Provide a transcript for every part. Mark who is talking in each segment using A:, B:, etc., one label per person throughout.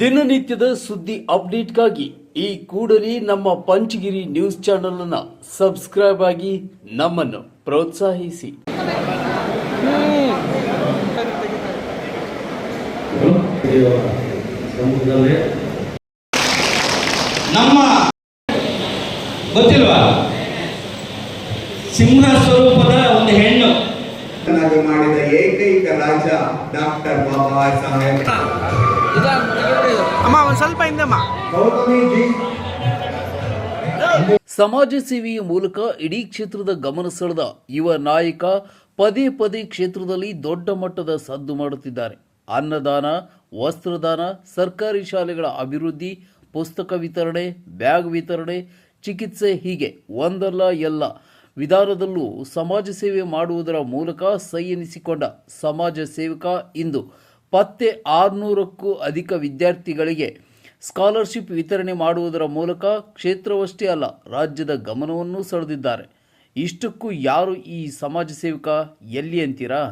A: ದಿನನಿತ್ಯದ ಸುದ್ದಿ ಅಪ್ಡೇಟ್ಗಾಗಿ ಈ ಕೂಡಲೇ ನಮ್ಮ ಪಂಚಗಿರಿ ನ್ಯೂಸ್ ಚಾನೆಲ್ ಅನ್ನ ಸಬ್ಸ್ಕ್ರೈಬ್ ಆಗಿ ನಮ್ಮನ್ನು ಪ್ರೋತ್ಸಾಹಿಸಿ.
B: ನಮ್ಮ ಗೊತ್ತಿಲ್ವಾ? ಸಿಂಹ ಸ್ವರೂಪದ ಒಂದು ಹೆಣ್ಣು.
C: ಮಾಡಿದ ಏಕೈಕ ರಾಜ ಡಾಕ್ಟರ್ ಬಾಬಾ ಸಾಹೇಬ್.
D: ಅಮ್ಮ, ಒಂದು ಸ್ವಲ್ಪ ಹಿಂದೆಮ್ಮ.
A: ಸಮಾಜ ಸೇವೆಯ ಮೂಲಕ ಇಡೀ ಕ್ಷೇತ್ರದ ಗಮನ ಸೆಳೆದ ಯುವ ನಾಯಕ ಪದೇ ಪದೇ ಕ್ಷೇತ್ರದಲ್ಲಿ ದೊಡ್ಡ ಮಟ್ಟದ ಸದ್ದು ಮಾಡುತ್ತಿದ್ದಾರೆ. ಅನ್ನದಾನ, ವಸ್ತ್ರದಾನ, ಸರ್ಕಾರಿ ಶಾಲೆಗಳ ಅಭಿವೃದ್ಧಿ, ಪುಸ್ತಕ ವಿತರಣೆ, ಬ್ಯಾಗ್ ವಿತರಣೆ, ಚಿಕಿತ್ಸೆ ಹೀಗೆ ಒಂದಲ್ಲ ಎಲ್ಲ ವಿಧಾನದಲ್ಲೂ ಸಮಾಜ ಸೇವೆ ಮಾಡುವುದರ ಮೂಲಕ ಸೈ ಎನಿಸಿಕೊಂಡ ಸಮಾಜ ಸೇವಕ ಇಂದು ಪತ್ತೆ ಆರುನೂರಕ್ಕೂ ಅಧಿಕ ವಿದ್ಯಾರ್ಥಿಗಳಿಗೆ ಸ್ಕಾಲರ್ಶಿಪ್ ವಿತರಣೆ ಮಾಡುವುದರ ಮೂಲಕ ಕ್ಷೇತ್ರವಷ್ಟೇ ಅಲ್ಲ ರಾಜ್ಯದ ಗಮನವನ್ನೂ ಸೆಳೆದಿದ್ದಾರೆ. ಇಷ್ಟಕ್ಕೂ ಯಾರು ಈ ಸಮಾಜ ಸೇವಕ? ಎಲ್ಲಿ ಅಂತೀರಾ?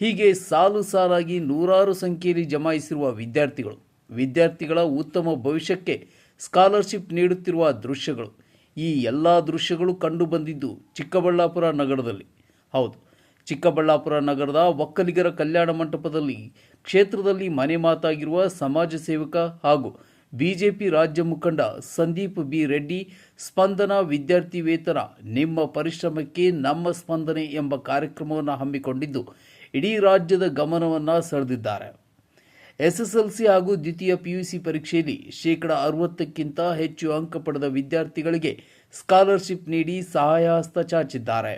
A: ಹೀಗೆ ಸಾಲು ಸಾಲಾಗಿ ನೂರಾರು ಸಂಖ್ಯೆಯಲ್ಲಿ ಜಮಾಯಿಸಿರುವ ವಿದ್ಯಾರ್ಥಿಗಳು, ವಿದ್ಯಾರ್ಥಿಗಳ ಉತ್ತಮ ಭವಿಷ್ಯಕ್ಕೆ ಸ್ಕಾಲರ್ಶಿಪ್ ನೀಡುತ್ತಿರುವ ದೃಶ್ಯಗಳು, ಈ ಎಲ್ಲ ದೃಶ್ಯಗಳು ಕಂಡುಬಂದಿದ್ದು ಚಿಕ್ಕಬಳ್ಳಾಪುರ ನಗರದಲ್ಲಿ. ಹೌದು, ಚಿಕ್ಕಬಳ್ಳಾಪುರ ನಗರದ ಒಕ್ಕಲಿಗರ ಕಲ್ಯಾಣ ಮಂಟಪದಲ್ಲಿ ಕ್ಷೇತ್ರದಲ್ಲಿ ಮನೆ ಮಾತಾಗಿರುವ ಸಮಾಜ ಸೇವಕ ಹಾಗೂ ಬಿಜೆಪಿ ರಾಜ್ಯ ಮುಖಂಡ ಸಂದೀಪ್ ಬಿ ರೆಡ್ಡಿ, ಸ್ಪಂದನ ವಿದ್ಯಾರ್ಥಿ ವೇತನ ನಿಮ್ಮ ಪರಿಶ್ರಮಕ್ಕೆ ನಮ್ಮ ಸ್ಪಂದನೆ ಎಂಬ ಕಾರ್ಯಕ್ರಮವನ್ನು ಹಮ್ಮಿಕೊಂಡಿದ್ದು, ಇಡೀ ರಾಜ್ಯದ ಗಮನವನ್ನು ಸೆಳೆದಿದ್ದಾರೆ. ಎಸ್ಎಸ್ಎಲ್ಸಿ ಹಾಗೂ ದ್ವಿತೀಯ ಪಿಯುಸಿ ಪರೀಕ್ಷೆಯಲ್ಲಿ ಶೇಕಡ ಅರವತ್ತಕ್ಕಿಂತ ಹೆಚ್ಚು ಅಂಕ ಪಡೆದ ವಿದ್ಯಾರ್ಥಿಗಳಿಗೆ ಸ್ಕಾಲರ್ಶಿಪ್ ನೀಡಿ ಸಹಾಯ ಹಸ್ತ ಚಾಚಿದ್ದಾರೆ.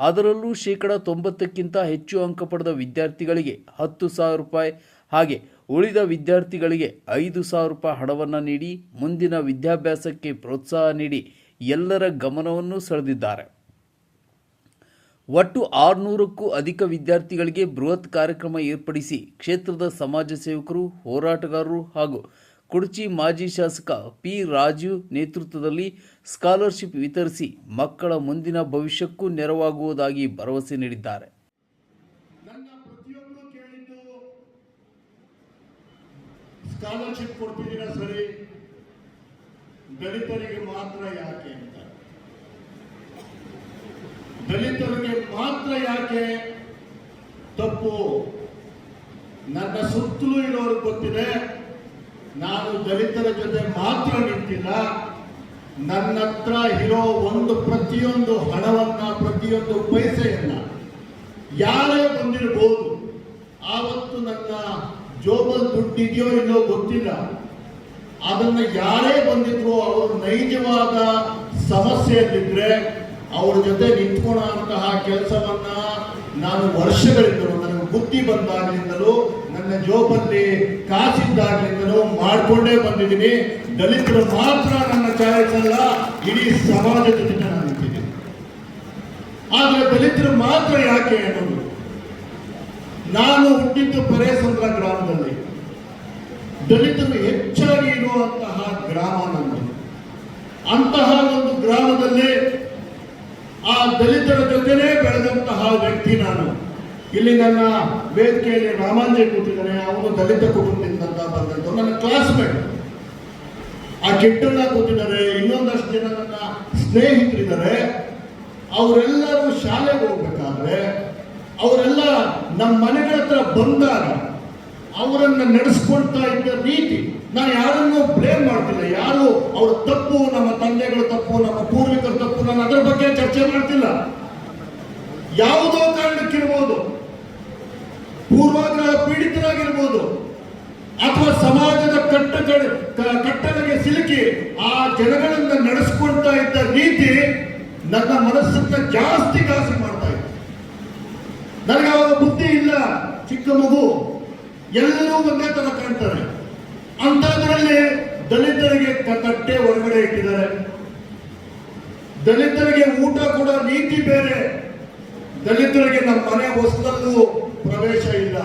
A: ಅದರಲ್ಲೂ ಶೇಕಡ ತೊಂಬತ್ತಕ್ಕಿಂತ ಹೆಚ್ಚು ಅಂಕ ಪಡೆದ ವಿದ್ಯಾರ್ಥಿಗಳಿಗೆ ಹತ್ತು ಸಾವಿರ ರೂಪಾಯಿ ಹಾಗೆ ಉಳಿದ ವಿದ್ಯಾರ್ಥಿಗಳಿಗೆ ಐದು ಸಾವಿರ ರೂಪಾಯಿ ಹಣವನ್ನು ನೀಡಿ ಮುಂದಿನ ವಿದ್ಯಾಭ್ಯಾಸಕ್ಕೆ ಪ್ರೋತ್ಸಾಹ ನೀಡಿ ಎಲ್ಲರ ಗಮನವನ್ನು ಸೆಳೆದಿದ್ದಾರೆ. ಒಟ್ಟು ಆರುನೂರಕ್ಕೂ ಅಧಿಕ ವಿದ್ಯಾರ್ಥಿಗಳಿಗೆ ಬೃಹತ್ ಕಾರ್ಯಕ್ರಮ ಏರ್ಪಡಿಸಿ ಕ್ಷೇತ್ರದ ಸಮಾಜ ಸೇವಕರು, ಹೋರಾಟಗಾರರು ಹಾಗೂ ಕುಡಚಿ ಮಾಜಿ ಶಾಸಕ ಪಿ ರಾಜು ನೇತೃತ್ವದಲ್ಲಿ ಸ್ಕಾಲರ್ಶಿಪ್ ವಿತರಿಸಿ ಮಕ್ಕಳ ಮುಂದಿನ ಭವಿಷ್ಯಕ್ಕೂ ನೆರವಾಗುವುದಾಗಿ ಭರವಸೆ ನೀಡಿದ್ದಾರೆ.
E: ಸ್ಕಾಲರ್ಶಿಪ್ ಕೊಡ್ತಿದ್ದೀರಾ ಸರಿ? ದಲಿತರಿಗೆ ಮಾತ್ರ ಯಾಕೆ ಅಂತ. ದಲಿತರಿಗೆ ಮಾತ್ರ ಯಾಕೆ? ತಪ್ಪು. ನನ್ನ ಸುತ್ತಲೂ ಇರೋರು ಗೊತ್ತಿದೆ. ನಾನು ದಲಿತರ ಜೊತೆ ಮಾತ್ರ ನಿಂತಿಲ್ಲ ನನ್ನ ಹತ್ರ ಇರೋ ಒಂದು ಪ್ರತಿಯೊಂದು ಹಣವನ್ನ, ಪ್ರತಿಯೊಂದು ಪೈಸೆಯನ್ನ ಯಾರೇ ಬಂದಿರಬಹುದು ಆವತ್ತು ನನ್ನ ಜೋಬಲ್ ದುಡ್ಡಿದೆಯೋ ಇಲ್ಲೋ ಗೊತ್ತಿಲ್ಲ. ಅದನ್ನ ಯಾರೇ ಬಂದಿದ್ರು ಅವರು ನೈಜವಾದ ಸಮಸ್ಯೆಯಲ್ಲಿದ್ರೆ ಅವ್ರ ಜೊತೆ ನಿಂತ್ಕೊಳ್ಳುವಂತಹ ಕೆಲಸವನ್ನ ನಾನು ವರ್ಷಗಳಿಂದಲೂ, ನನಗೆ ಬುದ್ಧಿ ಬಂದಾಗಲಿಂದಲೂ ನನ್ನ ಜೋಬಲ್ಲಿ ಕಾಸಿದ್ದಾಗಲಿಂದಲೂ ಮಾಡ್ಕೊಂಡೇ ಬಂದಿದ್ದೀನಿ. ದಲಿತರು ಮಾತ್ರ ನನ್ನ ಚಾಯ್ಸ್ ಅಲ್ಲ ಇಡೀ ಸಮಾಜದ ಜೊತೆ ನಾನು ನಿಂತಿದ್ದೀನಿ. ಆದ್ರೆ ದಲಿತರು ಮಾತ್ರ ಯಾಕೆ ಅನ್ನೋದು. ನಾನು ಹುಟ್ಟಿದ್ದು ಪರೇಸಂದ್ರ ಗ್ರಾಮದಲ್ಲಿ. ದಲಿತರು ಹೆಚ್ಚಾಗಿ ಇರುವಂತಹ ಗ್ರಾಮ ನಮ್ಮದು ಅಂತಹ ಒಂದು ಗ್ರಾಮದಲ್ಲಿ ಆ ದಲಿತರ ಜೊತೆನೇ ಬೆಳೆದಂತಹ ವ್ಯಕ್ತಿ ನಾನು. ಇಲ್ಲಿ ನನ್ನ ವೇದಿಕೆಯಲ್ಲಿ ರಾಮಾಂಜಿ ಕೂತಿದ್ದಾನೆ, ಅವನು ದಲಿತ ಕುಟುಂಬದಿಂದ ಬಂದಂತ ನನ್ನ ಕ್ಲಾಸ್ಮೇಟ್ ಆ ಕೆಟ್ಟನ್ನ ಕೂತಿದ್ದಾರೆ, ಇನ್ನೊಂದಷ್ಟು ಜನ ನನ್ನ ಸ್ನೇಹಿತರಿದ್ದಾರೆ. ಅವರೆಲ್ಲರೂ ಶಾಲೆಗೆ ಹೋಗ್ಬೇಕಾದ್ರೆ, ಅವರೆಲ್ಲ ನಮ್ಮ ಮನೆಗಳ ಹತ್ರ ಬಂದಾಗ ಅವರನ್ನ ನಡೆಸ್ಕೊಳ್ತಾ ಇದ್ದ ರೀತಿ ನಾನು ಯಾರನ್ನೂ ಬ್ಲೇಮ್ ಮಾಡ್ತಿಲ್ಲ. ಯಾರು ಅವ್ರ ತಪ್ಪು, ನಮ್ಮ ತಂದೆಗಳ ತಪ್ಪು, ನಮ್ಮ ಪೂರ್ವಿಕರ ತಪ್ಪು, ನಾನು ಅದರ ಬಗ್ಗೆ ಚರ್ಚೆ ಮಾಡ್ತಿಲ್ಲ. ಯಾವುದೋ ಕಾರಣಕ್ಕಿರ್ಬೋದು. ಪೂರ್ವಾಗ್ರಹ ಪೀಡಿತರಾಗಿರ್ಬೋದು ಅಥವಾ ಸಮಾಜದ ಕಟ್ಟ ಕಟ್ಟಡಗೆ ಸಿಲುಕಿ ಆ ಜನಗಳನ್ನ ನಡೆಸ್ಕೊಳ್ತಾ ಇದ್ದ ರೀತಿ ನನ್ನ ಮನಸ್ಸನ್ನ ಜಾಸ್ತಿ ಕಾಸಿ ಮಾಡ್ತಾ ಇತ್ತು ನನಗೆ ಅವಾಗ ಬುದ್ಧಿ ಇಲ್ಲ, ಚಿಕ್ಕ ಮಗು. ಎಲ್ಲರೂ ಒಂದೇ ತರ ಕಾಣ್ತಾರೆ. ಅಂತದ್ರಲ್ಲಿ ದಲಿತರಿಗೆ ತಟ್ಟೆ ಹೊರಗಡೆ ಇಟ್ಟಿದ್ದಾರೆ. ದಲಿತರಿಗೆ ಊಟ ಕೊಡೋ ನೀತಿ ಬೇರೆ. ದಲಿತರಿಗೆ ನಮ್ಮ ಮನೆ ಹೊಸದಲ್ಲೂ ಪ್ರವೇಶ ಇಲ್ಲ.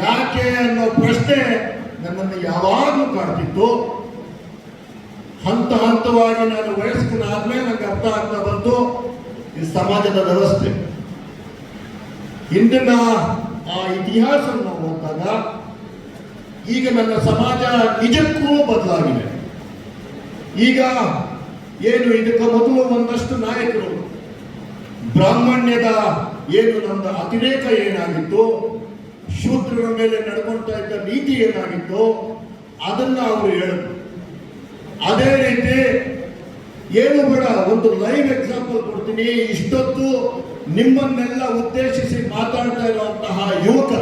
E: ಯಾಕೆ ಅನ್ನೋ ಪ್ರಶ್ನೆ ನನ್ನನ್ನು ಯಾವಾಗಲೂ ಕಾಡ್ತಿತ್ತು ಹಂತ ಹಂತವಾಗಿ ನಾನು ವಯಸ್ಕನಾದ್ಮೇಲೆ ನನಗೆ ಅರ್ಥ ಆಗ್ತಾ ಬಂತು, ಈ ಸಮಾಜದ ವ್ಯವಸ್ಥೆ. ಹಿಂದಿನ ಆ ಇತಿಹಾಸ ನೋಡಿದಾಗ, ಈಗ ನನ್ನ ಸಮಾಜ ನಿಜಕ್ಕೂ ಬದಲಾಗಿದೆ. ಈಗ ಏನು ಇದಕ್ಕೆ ಮೊದಲು ಒಂದಷ್ಟು ನಾಯಕರು, ಬ್ರಾಹ್ಮಣ್ಯದ ಏನು ನನ್ನ ಅತಿರೇಕ ಏನಾಗಿತ್ತು, ಶೂದ್ರರ ಮೇಲೆ ನಡ್ಕೊಳ್ತಾ ಇದ್ದ ನೀತಿ ಏನಾಗಿತ್ತು, ಅದನ್ನ ಅವರು ಹೇಳಿದ್ರು. ಅದೇ ರೀತಿ ಏನು ಬೇಡ, ಒಂದು ಲೈವ್ ಎಕ್ಸಾಂಪಲ್ ಕೊಡ್ತೀನಿ. ಇಷ್ಟೊತ್ತು ನಿಮ್ಮನ್ನೆಲ್ಲ ಉದ್ದೇಶಿಸಿ ಮಾತಾಡ್ತಾ ಇರುವಂತಹ ಯುವಕ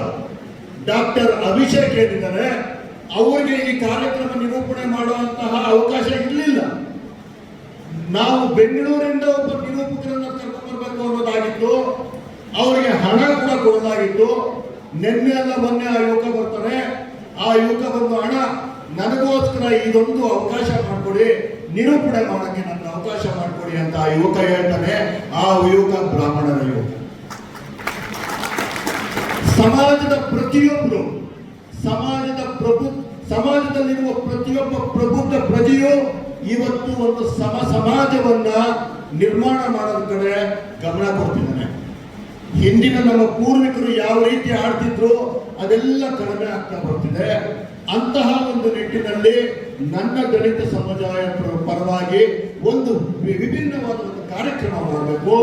E: ಡಾಕ್ಟರ್ ಅಭಿಷೇಕ್ ಏನಿದ್ದಾರೆ ಅವರಿಗೆ ಈ ಕಾರ್ಯಕ್ರಮ ನಿರೂಪಣೆ ಮಾಡುವಂತಹ ಅವಕಾಶ ಇರಲಿಲ್ಲ. ನಾವು ಬೆಂಗಳೂರಿಂದ ಒಬ್ಬ ನಿರೂಪಕರನ್ನ ಕರ್ಕೊಂಡ್ಬರ್ಬೇಕು ಅನ್ನೋದಾಗಿತ್ತು. ಅವರಿಗೆ ಹಣ ಕೂಡ ಕೊಡಲಾಗಿತ್ತು. ನಿನ್ನೆ ಅಲ್ಲ, ಮೊನ್ನೆ ಆ ಯುವಕ ಬರ್ತಾರೆ. ಆ ಯುವಕ ಬಂದು ಹಣ ನನಗೋಸ್ಕರ ಇದೊಂದು ಅವಕಾಶ ಮಾಡಿಕೊಡಿ. ನಿರೂಪಣೆ ಮಾಡೋಕ್ಕೆ ನನ್ನ ಅವಕಾಶ ಮಾಡಿಕೊಡಿ ಅಂತ ಆ ಯುವಕ ಹೇಳ್ತಾನೆ. ಆ ಯುವಕ ಬ್ರಾಹ್ಮಣರ ಯುವಕ. ಸಮಾಜದ ಪ್ರತಿಯೊಬ್ಬರು ಸಮಾಜದ ಪ್ರಭು, ಸಮಾಜದಲ್ಲಿರುವ ಪ್ರತಿಯೊಬ್ಬ ಪ್ರಬುದ್ಧ ಪ್ರಜೆಯು ಇವತ್ತು ಒಂದು ಸಮ ಸಮಾಜವನ್ನ ನಿರ್ಮಾಣ ಮಾಡೋದ್ರ ಕಡೆ ಗಮನ ಕೊಡ್ತಿದ್ದಾನೆ. ಹಿಂದಿನ ನಮ್ಮ ಪೂರ್ವಿಕರು ಯಾವ ರೀತಿ ಆಡ್ತಿದ್ರು ಅದೆಲ್ಲ ಕಡಿಮೆ ಆಗ್ತಾ ಬರ್ತಿದೆ. ಅಂತಹ ಒಂದು ನಿಟ್ಟಿನಲ್ಲಿ ನನ್ನ ದಲಿತ ಸಮುದಾಯ ಪರವಾಗಿ ಒಂದು ವಿಭಿನ್ನವಾದ ಒಂದು ಕಾರ್ಯಕ್ರಮ ಮಾಡಬೇಕು.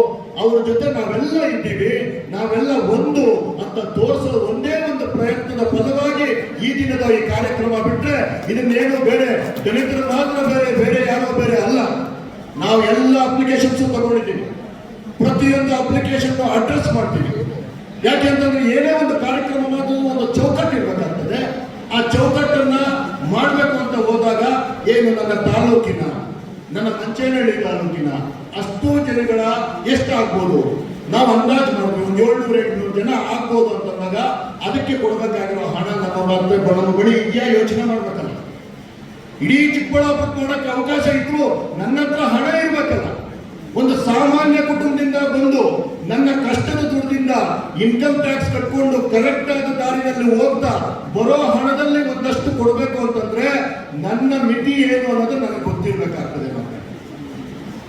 E: ಅವ್ರ ಜೊತೆ ನಾವೆಲ್ಲ ಇದ್ದೀವಿ. ನಾವೆಲ್ಲ ಒಂದು ಅಂತ ತೋರಿಸೋ ಒಂದೇ ಒಂದು ಪ್ರಯತ್ನದ ಫಲವಾಗಿ ಈ ದಿನದ ಈ ಕಾರ್ಯಕ್ರಮ ಬಿಟ್ಟರೆ ಇದನ್ನೇನು ಬೇರೆ, ದಲಿತರು ಮಾತ್ರ ಬೇರೆ ಬೇರೆ ಯಾರೋ ಬೇರೆ ಅಲ್ಲ. ನಾವು ಎಲ್ಲ ಅಪ್ಲಿಕೇಶನ್ಸ್ ತಗೊಂಡಿದ್ದೀವಿ. ಪ್ರತಿಯೊಂದು ಅಪ್ಲಿಕೇಶನ್ ಅಡ್ರೆಸ್ ಮಾಡ್ತೀವಿ. ಯಾಕೆಂತಂದ್ರೆ ಏನೇ ಒಂದು ಕಾರ್ಯಕ್ರಮ ಮಾಡೋದು ಒಂದು ಚೌಕಟ್ಟು ಇರಬೇಕಾಗ್ತದೆ. ಆ ಚೌಕಟ್ಟನ್ನ ಮಾಡಬೇಕು ಅಂತ ಹೋದಾಗ ಏನು ನನ್ನ ತಾಲೂಕಿನ, ನನ್ನ ಮಂಚೇನಹಳ್ಳಿ ತಾಲೂಕಿನ ಅಷ್ಟು ಜನಗಳ ಎಷ್ಟಾಗ್ಬೋದು ನಾವು ಅಂದಾಜು ಮಾಡ್ತೀವಿ, ಒಂದು ಏಳ್ನೂರ, ಎಂಟುನೂರು ಜನ ಆಗ್ಬೋದು ಅಂತಂದಾಗ ಅದಕ್ಕೆ ಕೊಡಬೇಕಾಗಿರೋ ಹಣ ನಮ್ಮ ಬಳಿ ಇದೆಯಾ ಯೋಚನೆ ಮಾಡ್ಬೇಕಲ್ಲ. ಇಡೀ ಚಿಕ್ಕಬಳ್ಳಾಪುರ ನೋಡಕ್ಕೆ ಅವಕಾಶ ಇದ್ರು ನನ್ನ ಹತ್ರ ಹಣ ಇರ್ಬೇಕಲ್ಲ. ಒಂದು ಸಾಮಾನ್ಯ ಕುಟುಂಬದಿಂದ ಬಂದು ನನ್ನ ಕಷ್ಟದ ದುಡ್ಡಿಂದ ಇನ್ಕಮ್ ಟ್ಯಾಕ್ಸ್ ಕಟ್ಕೊಂಡು ಕರೆಕ್ಟ್ ಆದ ದಾರಿಯಲ್ಲಿ ಹೋಗ್ತಾ ಬರೋ ಹಣದಲ್ಲಿ ಒಂದಷ್ಟು ಕೊಡಬೇಕು ಅಂತಂದ್ರೆ ನನ್ನ ಮಿತಿ ಏನು ಅನ್ನೋದು ನನಗೆ ಗೊತ್ತಿರಬೇಕಾಗ್ತದೆ ಮತ್ತೆ.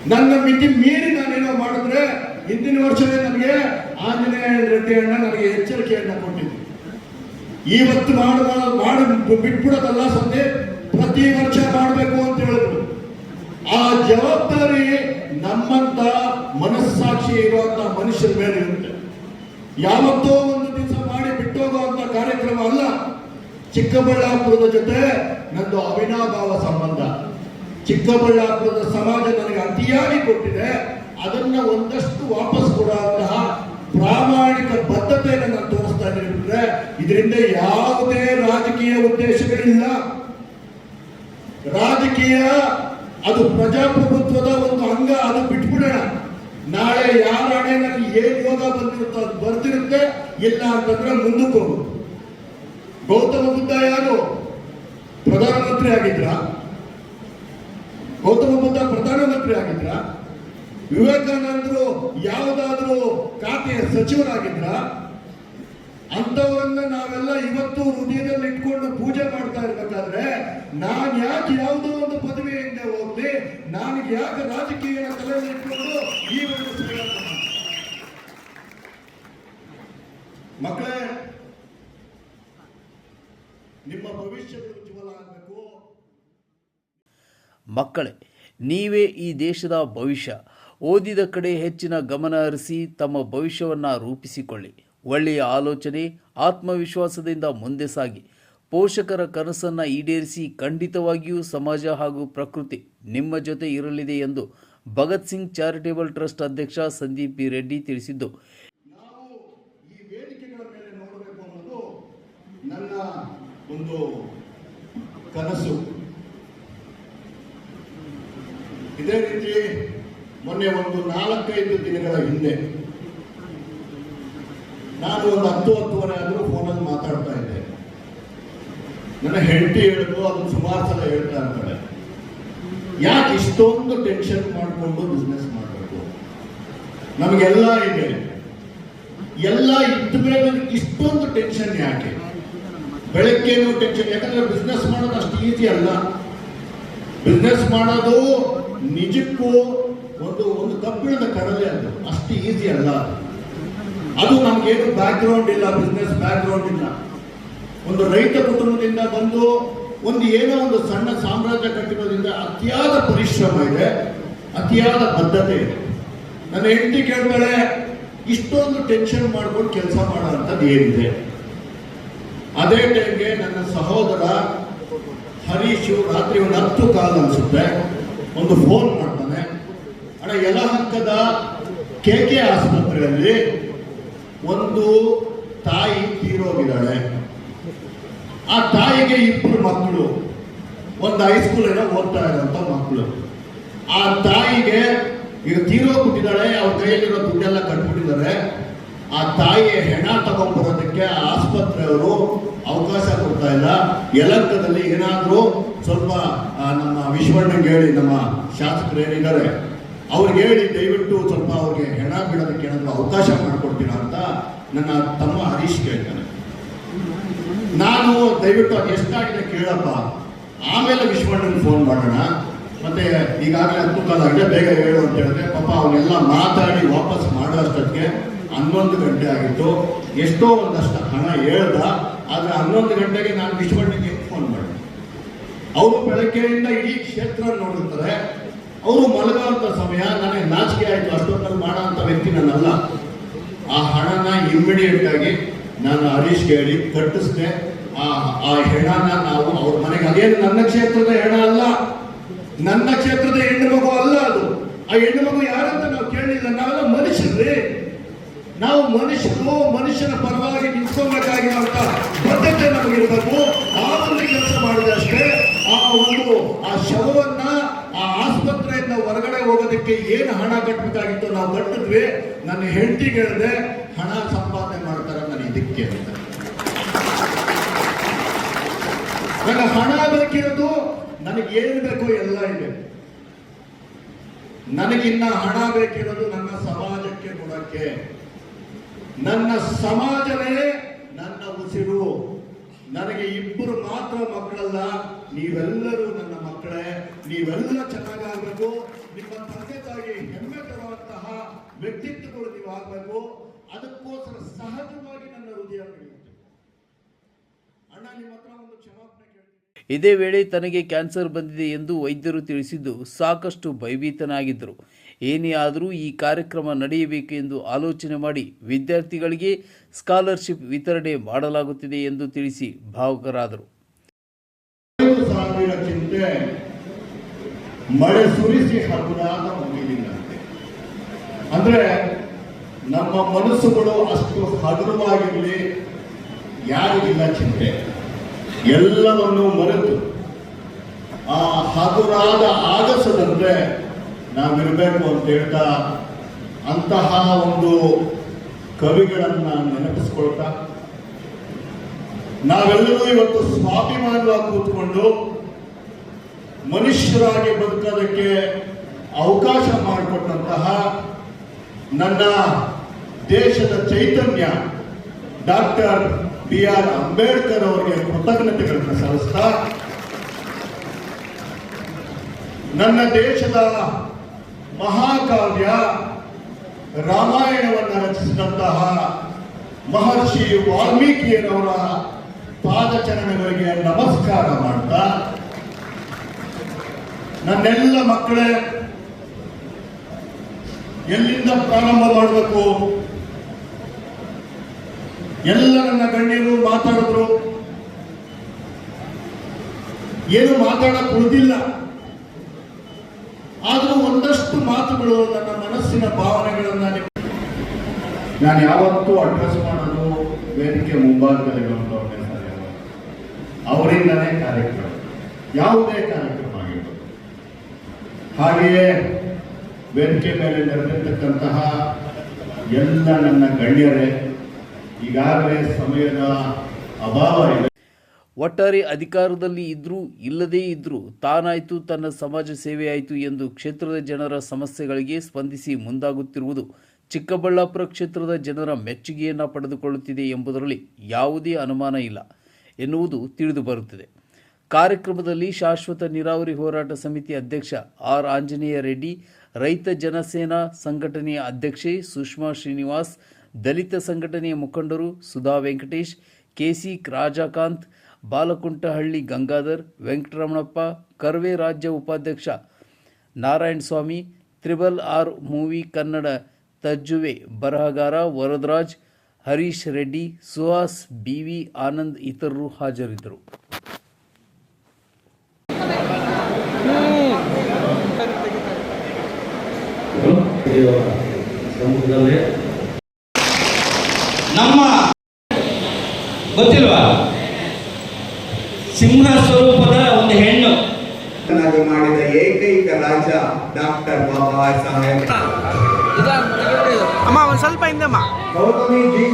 E: ನನ್ನ ಮಿತಿ ಮೀರಿ ನಾನೇನೋ ಮಾಡಿದ್ರೆ ಹಿಂದಿನ ವರ್ಷವೇ ನನಗೆ ಆಂಜನೇಯ ರೆಡ್ಡಿ ಅಣ್ಣ ನನಗೆ ಎಚ್ಚರಿಕೆಯನ್ನ ಕೊಟ್ಟಿದ್ದೆ ಇವತ್ತು ಮಾಡುವ ಮಾಡು- ಮಾಡಿ, ಬಿಟ್ಬಿಡೋದಲ್ಲ ಸದ್ಯ ಪ್ರತಿ ವರ್ಷ ಮಾಡಬೇಕು ಅಂತ ಹೇಳಿದ್ರು. ಆ ಜವಾಬ್ದಾರಿ ನಮ್ಮಂತ ಮನಸ್ಸಾಕ್ಷಿ ಇರುವಂತ ಮನುಷ್ಯರ ಮೇಲೆ ಇರುತ್ತೆ. ಯಾವತ್ತೋ ಒಂದು ದಿವಸ ಮಾಡಿ ಬಿಟ್ಟೋಗುವಂತ ಕಾರ್ಯಕ್ರಮ ಅಲ್ಲ, ಚಿಕ್ಕಬಳ್ಳಾಪುರದ ಜೊತೆ ನಂದು ಅವಿನಾಭಾವ ಸಂಬಂಧ. ಚಿಕ್ಕಬಳ್ಳಾಪುರದ ಸಮಾಜ ನನಗೆ ಅತಿಯಾಗಿ ಕೊಟ್ಟಿದೆ, ಅದನ್ನ ಒಂದಷ್ಟು ವಾಪಸ್ ಕೊಡುವಂತಹ ಪ್ರಾಮಾಣಿಕ ಬದ್ಧತೆಯನ್ನು ನಾನು ತೋರಿಸ್ತಾ ಇದ್ದೀನಿ ಇದರಿಂದ ಯಾವುದೇ ರಾಜಕೀಯ ಉದ್ದೇಶಗಳಿಲ್ಲ. ರಾಜಕೀಯ ಅದು ಪ್ರಜಾಪ್ರಭುತ್ವದ ಒಂದು ಅಂಗ, ಅದು ಬಿಟ್ಬಿಡೋಣ. ನಾಳೆ ಯಾರ ಹಣೆಯಲ್ಲಿ ಏನು ಯೋಗ ಬಂದಿರುತ್ತೋ ಅದು ಬರ್ತಿರುತ್ತೆ. ಇಲ್ಲ ಅಂತಂದ್ರೆ ಮುಂದಕ್ಕೆ ಹೋಗು. ಗೌತಮ ಬುದ್ಧ ಯಾರು? ಪ್ರಧಾನಮಂತ್ರಿ ಆಗಿದ್ರ? ಗೌತಮ ಬುದ್ಧ ಪ್ರಧಾನಮಂತ್ರಿ ಆಗಿದ್ರ? ವಿವೇಕಾನಂದರು ಯಾವುದಾದ್ರೂ ಖಾತೆಯ ಸಚಿವರಾಗಿದ್ರ? ಅಂತವರನ್ನ ನಾವೆಲ್ಲ ಇವತ್ತು ಹೃದಯದಲ್ಲಿ ಇಟ್ಕೊಂಡು ಪೂಜೆ ಮಾಡ್ತಾ ಇರ್ಬೇಕಾದ್ರೆ, ನಾನ್ ಯಾಕೆ ಯಾವುದೋ ಒಂದು ಪದವಿ ಹಿಂದೆ ಹೋಗ್ಲಿ, ನನಗೆ ಯಾಕೆ ರಾಜಕೀಯ ತಲೆಯಲ್ಲಿ ಇಟ್ಕೊಂಡು ಈ ಒಂದು ಮಕ್ಕಳೇ, ನಿಮ್ಮ ಭವಿಷ್ಯದ ಉಜ್ವಲ ಆಗಬೇಕು.
A: ಮಕ್ಕಳೇ, ನೀವೇ ಈ ದೇಶದ ಭವಿಷ್ಯ. ಓದಿದ ಕಡೆ ಹೆಚ್ಚಿನ ಗಮನ ಹರಿಸಿ ತಮ್ಮ ಭವಿಷ್ಯವನ್ನು ರೂಪಿಸಿಕೊಳ್ಳಿ. ಒಳ್ಳೆಯ ಆಲೋಚನೆ, ಆತ್ಮವಿಶ್ವಾಸದಿಂದ ಮುಂದೆ ಸಾಗಿ. ಪೋಷಕರ ಕನಸನ್ನು ಈಡೇರಿಸಿ ಖಂಡಿತವಾಗಿಯೂ ಸಮಾಜ ಹಾಗೂ ಪ್ರಕೃತಿ ನಿಮ್ಮ ಜೊತೆ ಇರಲಿದೆ ಎಂದು ಭಗತ್ ಸಿಂಗ್ ಚಾರಿಟೇಬಲ್ ಟ್ರಸ್ಟ್ ಅಧ್ಯಕ್ಷ ಸಂದೀಪ್ ಬಿ ರೆಡ್ಡಿ ತಿಳಿಸಿದ್ದು.
E: ಕನಸು. ಇದೇ ರೀತಿ ಮೊನ್ನೆ ಒಂದು ನಾಲ್ಕೈದು ದಿನಗಳ ಹಿಂದೆ ನಾನು ಒಂದು ಹತ್ತು ಹತ್ತುವರೆ ಆದರೂ ಫೋನಲ್ಲಿ ಮಾತಾಡ್ತಾ ಇದ್ದೆ. ನನ್ನ ಹೆಂಡತಿ ಹೇಳಿದ್ರು ಅದನ್ನು ಸುಮಾರು ಸಲ ಹೇಳ್ತಾ ಇರ್ತಾಳೆ. ಯಾಕೆ ಇಷ್ಟೊಂದು ಟೆನ್ಷನ್ ಮಾಡಿಕೊಂಡು ಬಿಸ್ನೆಸ್ ಮಾಡಬೇಕು? ನಮಗೆಲ್ಲ ಇದೆ. ಎಲ್ಲ ಇದ್ದ ಮೇಲೆ ಇಷ್ಟೊಂದು ಟೆನ್ಷನ್ ಯಾಕೆ? ಬೆಳಗ್ಗೆನೂ ಟೆನ್ಷನ್ ಯಾಕಂದ್ರೆ ಬಿಸ್ನೆಸ್ ಮಾಡೋದು ಅಷ್ಟು ಈಸಿ ಅಲ್ಲ. ಬಿಸ್ನೆಸ್ ಮಾಡೋದು ನಿಜಕ್ಕೂ ಒಂದು ಒಂದು ಕಬ್ಬಿಣದ ಕಡಲೆ ಅದು, ಅಷ್ಟು ಈಸಿ ಅಲ್ಲ ಅದು. ನಮ್ಗೇನು ಬ್ಯಾಕ್ ಗ್ರೌಂಡ್ ಇಲ್ಲ ಬಿಸ್ನೆಸ್ ಬ್ಯಾಕ್ ಗ್ರೌಂಡ್ ಇಲ್ಲ. ಒಂದು ರೈತ ಕುಟುಂಬದಿಂದ ಬಂದು ಒಂದು ಏನೋ ಒಂದು ಸಣ್ಣ ಸಾಮ್ರಾಜ್ಯ ಕಟ್ಟಿರೋದ್ರಿಂದ ಅತಿಯಾದ ಪರಿಶ್ರಮ ಇದೆ, ಅತಿಯಾದ ಬದ್ಧತೆ ಇದೆ. ನನ್ನ ಹೆಂಡತಿ ಕೇಳ್ತಾಳೆ, ಇಷ್ಟೊಂದು ಟೆನ್ಷನ್ ಮಾಡ್ಕೊಂಡು ಕೆಲಸ ಮಾಡೋ ಅಂಥದ್ದು ಏನಿದೆ? ಅದೇ ಟೈಮ್ಗೆ ನನ್ನ ಸಹೋದರ ಹರೀಶು ರಾತ್ರಿ ಒಂದು ಹತ್ತು ಕಾಲ ಅನಿಸುತ್ತೆ. ಒಂದು ಫೋನ್ ಮಾಡ್ತಾನೆ. ಅಣ್ಣ, ಯಲಹಂಕದ ಕೆ ಕೆ ಆಸ್ಪತ್ರೆಯಲ್ಲಿ ಒಂದು ತಾಯಿ ತೀರೋಗಿದ್ದಾಳೆ. ಆ ತಾಯಿಗೆ ಇಬ್ಬರು ಮಕ್ಕಳು. ಒಂದು ಹೈಸ್ಕೂಲ್ ಏನೋ ಓದ್ತಾ ಇರೋಂಥ ಮಕ್ಕಳು. ಆ ತಾಯಿಗೆ ಈಗ ತೀರೋಗ್ಬಿಟ್ಟಿದ್ದಾಳೆ ಅವ್ರ ಕೈಯಲ್ಲಿರೋ ದುಡ್ಡೆಲ್ಲ ಕಟ್ಬಿಟ್ಟಿದ್ದಾರೆ. ಆ ತಾಯಿಯ ಹೆಣ ತಗೊಂಡ್ಬರೋದಕ್ಕೆ ಆಸ್ಪತ್ರೆಯವರು ಅವಕಾಶ ಕೊಡ್ತಾ ಇಲ್ಲ. ಯಲಂಕದಲ್ಲಿ ಏನಾದರೂ ಸ್ವಲ್ಪ ನಮ್ಮ ವಿಶ್ವಣ್ಣಂಗೆ ಹೇಳಿ ನಮ್ಮ ಶಾಸಕರು ಏನಿದ್ದಾರೆ ಅವ್ರಿಗೆ ಹೇಳಿ, ದಯವಿಟ್ಟು ಸ್ವಲ್ಪ ಅವ್ರಿಗೆ ಹೆಣ ಬಿಡೋದಕ್ಕೆ ಏನಾದರೂ ಅವಕಾಶ ಮಾಡಿಕೊಡ್ತೀರಾ ಅಂತ ನನ್ನ ತಮ್ಮ ಹರೀಶ್ ಕೇಳ್ತಾನೆ. ನಾನು ದಯವಿಟ್ಟು ಅದು ಎಷ್ಟಾಗಿದೆ ಕೇಳಪ್ಪ. ಆಮೇಲೆ ವಿಶ್ವಣ್ಣನ ಫೋನ್ ಮಾಡೋಣ. ಮತ್ತೆ ಈಗಾಗಲೇ ಹತ್ತು ಕಾಲ ಆಗಿದೆ, ಬೇಗ ಹೇಳು ಅಂತ ಹೇಳಿದ್ರೆ, ಪಾಪ ಅವನ್ನೆಲ್ಲ ಮಾತಾಡಿ ವಾಪಸ್ ಮಾಡೋ ಅಷ್ಟೊತ್ತಿಗೆ ಹನ್ನೊಂದು ಗಂಟೆ ಆಗಿತ್ತು. ಎಷ್ಟೋ ಒಂದಷ್ಟು ಹಣ ಹೇಳ್ದ, ಆದರೆ ಹನ್ನೊಂದು ಗಂಟೆಗೆ ನಾನು ವಿಶ್ವಣ್ಣಗೆ ಫೋನ್ ಮಾಡಿದೆ. ಅವರು ಬೆಳಕೆಯಿಂದ ಇಡೀ ಕ್ಷೇತ್ರ ನೋಡಿರ್ತಾರೆ. ಅವರು ಮಲಗುವಂತ ಸಮಯ ನನಗೆ ನಾಚಿಕೆ ಆಯಿತು, ಅಷ್ಟೊತ್ತಲ್ಲಿ ಮಾಡೋ ಅಂತ ವ್ಯಕ್ತಿ ನನ್ನಲ್ಲ. ಆ ಹಣನ ಇಮ್ಮಿಡಿಯೇಟ್ ಆಗಿ ನಾನು ಹರೀಶ್ಗೆ ಕೇಳಿ ಕಟ್ಟಿಸ್ದೆ. ಆ ಆ ಹೆಣನ ನಾವು ಅವ್ರ ಮನೆಗೆ ಅದೇನು ನನ್ನ ಕ್ಷೇತ್ರದ ಹೆಣ ಅಲ್ಲ. ನನ್ನ ಕ್ಷೇತ್ರದ ಹೆಣ್ಣು ಮಗು ಅಲ್ಲ ಅದು. ಆ ಹೆಣ್ಣು ಮಗು ಯಾರಂತ ನಾವು ಕೇಳಿಲ್ಲ ನಾವೆಲ್ಲ ಮನುಷ್ಯರೇ. ನಾವು ಮನುಷ್ಯರು, ಮನುಷ್ಯನ ಪರವಾಗಿ ನಿಂತ್ಕೋಬೇಕಾಗಿರುವಂತ ಬದ್ಧತೆ ನಮಗಿರಬೇಕು. ಆ ಒಂದು ಕೆಲಸ ಮಾಡಿದೆ ಅಷ್ಟೇ. ಆ ಒಂದು, ಆ ಶವವನ್ನ ಆ ಆಸ್ಪತ್ರೆಯಿಂದ ಹೊರಗಡೆ ಹೋಗೋದಕ್ಕೆ ಏನು ಹಣ ಕಟ್ಟಬೇಕಾಗಿತ್ತು ನಾವು ಕಟ್ಟಿದ್ವಿ ನನ್ನ ಹೆಂಡತಿಗೆ ಹೇಳಿದೆ, ಹಣ ಸಂಪಾದನೆ ಮಾಡ್ತಾರೆ ನಾನು ಇದಕ್ಕೆ ಅಂತ. ನನ್ನ ಹಣ ಬೇಕಿರೋದು ನನಗೆ ಏನು ಬೇಕು ಎಲ್ಲ ಇದೆ. ನನಗಿನ್ನ ಹಣ ಬೇಕಿರೋದು ನನ್ನ ಸಮಾಜಕ್ಕೆ ಕೊಡಕ್ಕೆ. ನನ್ನ ಸಮಾಜವೇ ನನ್ನ ಉಸಿರು. ನನಗೆ ಇಬ್ಬರು ಮಾತ್ರ ಮಕ್ಕಳಲ್ಲ, ನೀವೆಲ್ಲರೂ ನನ್ನ ಮಕ್ಕಳೇ. ನೀವೆಲ್ಲ ಚೆನ್ನಾಗಾಗಬೇಕು. ನಿಮ್ಮ ತಂದೆ ತಾಯಿ ಹೆಮ್ಮೆ ತರುವಂತಹ ವ್ಯಕ್ತಿತ್ವಗಳು ನೀವು ಆಗಬೇಕು ಅದಕ್ಕೋಸ್ಕರ ಸಹಜವಾಗಿ ನನ್ನ ಹೃದಯ ಬೆಳೆಯುತ್ತೆ. ಅಣ್ಣ, ನಿಮ್ಮ ಹತ್ರ ಒಂದು ಕ್ಷಮಾಪಣೆ
A: ಇದೇ ವೇಳೆ ತನಗೆ ಕ್ಯಾನ್ಸರ್ ಬಂದಿದೆ ಎಂದು ವೈದ್ಯರು ತಿಳಿಸಿದ್ದು ಸಾಕಷ್ಟು ಭಯಭೀತನಾಗಿದ್ದರು. ಏನೇ ಆದರೂ ಈ ಕಾರ್ಯಕ್ರಮ ನಡೆಯಬೇಕು ಎಂದು ಆಲೋಚನೆ ಮಾಡಿ ವಿದ್ಯಾರ್ಥಿಗಳಿಗೆ ಸ್ಕಾಲರ್ಶಿಪ್ ವಿತರಣೆ ಮಾಡಲಾಗುತ್ತಿದೆ ಎಂದು ತಿಳಿಸಿ ಭಾವುಕರಾದರು.
E: ಮಳೆ ಸುರಿಸಿ ಅಂದ್ರೆ ನಮ್ಮ ಮನಸ್ಸುಗಳು ಅಷ್ಟು ಹಗುರವಾಗಿರಲಿ ಯಾರಿಗಿಲ್ಲ ಚಿಂತೆ. ಎಲ್ಲವನ್ನು ಮರೆತು, ಆ ಹಗುರಾದ ಆಗಸದಂತೆ ನಾವಿರಬೇಕು ಅಂತ ಹೇಳ್ತಾ ಅಂತಹ ಒಂದು ಕವಿಗಳನ್ನು ನೆನಪಿಸ್ಕೊಳ್ತಾ, ನಾವೆಲ್ಲರೂ ಇವತ್ತು ಸ್ವಾಭಿಮಾನವಾಗಿ ಕೂತ್ಕೊಂಡು ಮನುಷ್ಯರಾಗಿ ಬದುಕೋದಕ್ಕೆ ಅವಕಾಶ ಮಾಡಿಕೊಟ್ಟಂತಹ ನನ್ನ ದೇಶದ ಚೈತನ್ಯ ಡಾಕ್ಟರ್ ಬಿ ಆರ್ ಅಂಬೇಡ್ಕರ್ ಅವರಿಗೆ ಕೃತಜ್ಞತೆಗಳನ್ನು ಸಲ್ಲಿಸ್ತಾ, ನನ್ನ ದೇಶದ ಮಹಾಕಾವ್ಯ ರಾಮಾಯಣವನ್ನು ರಚಿಸಿದಂತಹ ಮಹರ್ಷಿ ವಾಲ್ಮೀಕಿಯರವರ ಪಾದಚರಣಗಳಿಗೆ ನಮಸ್ಕಾರ ಮಾಡ್ತಾ, ನನ್ನೆಲ್ಲ ಮಕ್ಕಳೇ, ಎಲ್ಲಿಂದ ಪ್ರಾರಂಭ ಮಾಡಬೇಕು? ಎಲ್ಲ ನನ್ನ ಗಣ್ಯರು ಮಾತಾಡಿದ್ರು. ಏನು ಮಾತಾಡಕ್ ಉಳಿದಿಲ್ಲ. ಆದರೂ ಮಾತುಗಳು ನನ್ನ ಮನಸ್ಸಿನ ಭಾವನೆಗಳನ್ನ ನಾನು ಯಾವತ್ತೂ ಅಡ್ರೆಸ್ ಮಾಡೋದು ವೇದಿಕೆ ಮುಂಭಾಗದಲ್ಲಿ ಅಲ್ಲ. ಅವರಿಂದನೇ ಕಾರ್ಯಕ್ರಮ. ಯಾವುದೇ ಕಾರ್ಯಕ್ರಮ ಆಗಿರ್ಬೋದು. ಹಾಗೆಯೇ ವೇದಿಕೆ ಮೇಲೆ ನೆರೆದಿರ್ತಕ್ಕಂತಹ ಎಲ್ಲ ನನ್ನ ಗಣ್ಯರೇ, ಈಗಾಗಲೇ ಸಮಯದ ಅಭಾವ ಇದೆ.
A: ಒಟ್ಟಾರೆ ಅಧಿಕಾರದಲ್ಲಿ ಇದ್ರೂ ಇಲ್ಲದೇ ಇದ್ರೂ ತಾನಾಯಿತು ತನ್ನ ಸಮಾಜ ಸೇವೆಯಾಯಿತು ಎಂದು ಕ್ಷೇತ್ರದ ಜನರ ಸಮಸ್ಯೆಗಳಿಗೆ ಸ್ಪಂದಿಸಿ ಮುಂದಾಗುತ್ತಿರುವುದು ಚಿಕ್ಕಬಳ್ಳಾಪುರ ಕ್ಷೇತ್ರದ ಜನರ ಮೆಚ್ಚುಗೆಯನ್ನು ಪಡೆದುಕೊಳ್ಳುತ್ತಿದೆ ಎಂಬುದರಲ್ಲಿ ಯಾವುದೇ ಅನುಮಾನ ಇಲ್ಲ ಎನ್ನುವುದು ತಿಳಿದು ಬರುತ್ತಿದೆ. ಕಾರ್ಯಕ್ರಮದಲ್ಲಿ ಶಾಶ್ವತ ನೀರಾವರಿ ಹೋರಾಟ ಸಮಿತಿ ಅಧ್ಯಕ್ಷ ಆರ್ ಆಂಜನೇಯ ರೆಡ್ಡಿ, ರೈತ ಜನಸೇನಾ ಸಂಘಟನೆಯ ಅಧ್ಯಕ್ಷೆ ಸುಷ್ಮಾ ಶ್ರೀನಿವಾಸ್, ದಲಿತ ಸಂಘಟನೆಯ ಮುಖಂಡರು ಸುಧಾ ವೆಂಕಟೇಶ್ ಕೆಸಿ ರಾಜಕಾಂತ್ ಬಾಲಕುಂಟಹಳ್ಳಿ ಗಂಗಾಧರ್, ವೆಂಕಟರಮಣಪ್ಪ, ಕರ್ವೆ ರಾಜ್ಯ ಉಪಾಧ್ಯಕ್ಷ Narayana Swamy, triple R movie Kannada ತಜ್ಜುವೆ ಬರಹಗಾರ ವರದರಾಜ್, ಹರೀಶ್ ರೆಡ್ಡಿ, ಸುಹಾಸ್, ಬಿವಿ ಆನಂದ್ ಇತರರು ಹಾಜರಿದ್ದರು
B: ನಮ್ಮ ಗೊತ್ತಿಲ್ವಾ ಸಿಂಹ ಸ್ವರೂಪದ ಒಂದು ಹೆಣ್ಣು.
C: ಚೆನ್ನಾಗಿ ಮಾಡಿದ ಏಕೈಕ ರಾಜ ಡಾಕ್ಟರ್ ಬಾಬಾ ಸಾಹೇಬ್.
D: ಅಮ್ಮ ಒಂದ್ ಸ್ವಲ್ಪ ಹಿಂದಮ್ಮ
E: ಗೌತಮಿ ಜಿ